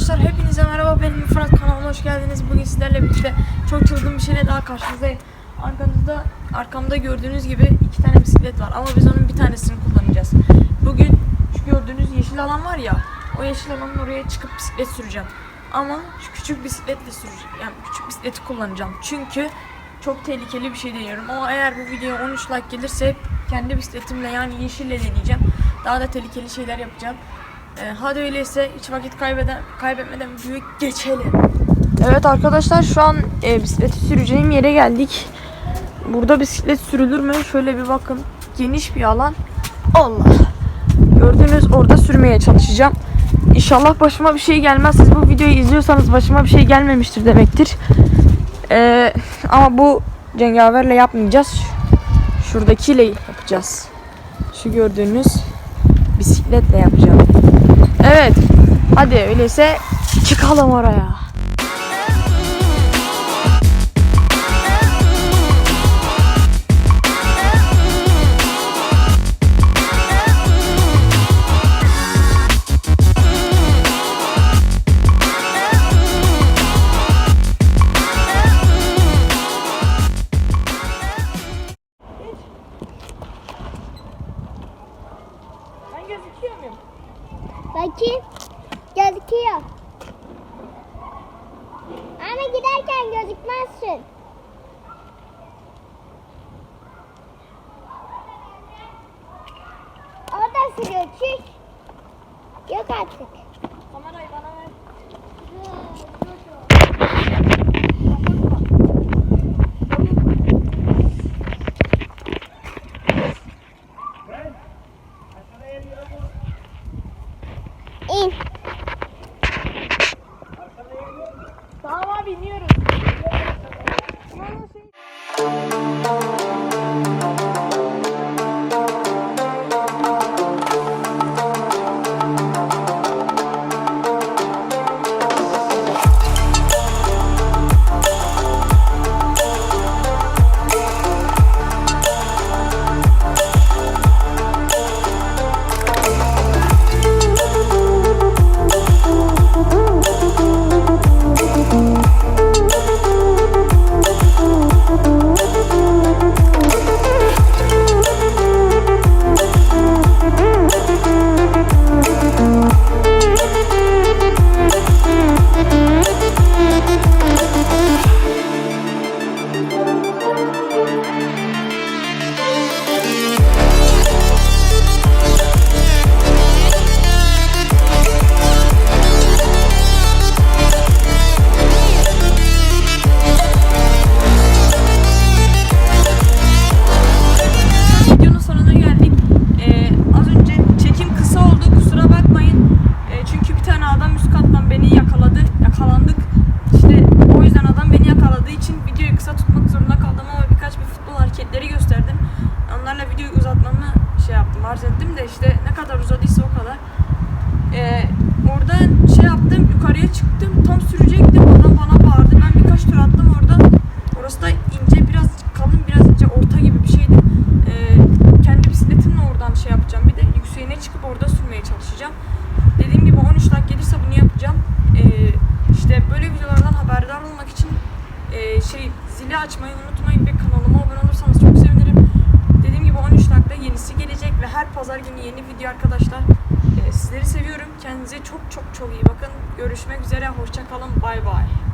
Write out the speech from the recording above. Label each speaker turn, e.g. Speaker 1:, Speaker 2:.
Speaker 1: arkadaşlar hepinize merhaba benim Fırat kanalıma hoş geldiniz. Bugün sizlerle birlikte çok çılgın bir şeyle daha karşınızdayım. Arkanızda arkamda gördüğünüz gibi iki tane bisiklet var ama biz onun bir tanesini kullanacağız. Bugün şu gördüğünüz yeşil alan var ya o yeşil alanın oraya çıkıp bisiklet süreceğim. Ama şu küçük bisikletle süreceğim. Yani küçük bisikleti kullanacağım. Çünkü çok tehlikeli bir şey deniyorum ama eğer bu videoya 13 like gelirse kendi bisikletimle yani yeşille deneyeceğim. Daha da tehlikeli şeyler yapacağım. Ee, hadi öyleyse hiç vakit kaybeden, kaybetmeden videoya geçelim. Evet arkadaşlar şu an e, bisikleti süreceğim yere geldik. Burada bisiklet sürülür mü? Şöyle bir bakın. Geniş bir alan. Allah. Gördüğünüz orada sürmeye çalışacağım. İnşallah başıma bir şey gelmez. Siz bu videoyu izliyorsanız başıma bir şey gelmemiştir demektir. Ee, ama bu cengaverle yapmayacağız. Şuradakiyle yapacağız. Şu gördüğünüz bisikletle yapacağım. Evet. Hadi öyleyse çıkalım oraya. Ben gözüküyor muyum?
Speaker 2: Bakayım. Gözüküyor. Ama giderken gözükmezsin. O da sürüyor. Çüş. Yok artık.
Speaker 1: Kamerayı bana ver.
Speaker 2: İn.
Speaker 1: Tamam abi işte ne kadar uzadıysa o kadar. Ee, orada şey yaptım, yukarıya çıktım, tam sürecektim. Adam bana bağırdı. Ben birkaç tur attım orada. Orası da ince, biraz kalın, biraz ince, orta gibi bir şeydi. Ee, kendi bisikletimle oradan şey yapacağım. Bir de yükseğine çıkıp orada sürmeye çalışacağım. Dediğim gibi 13 dakika gelirse bunu yapacağım. Ee, işte böyle videolardan haberdar olmak için e, şey zili açmayı unutmayın ve kanalıma abone olursanız çok sevinirim. Dediğim gibi 13 dakika yenisi gelecek ve her pazar günü yeni video arkadaşlar. Ee, sizleri seviyorum. Kendinize çok çok çok iyi bakın. Görüşmek üzere. Hoşçakalın. Bay bay.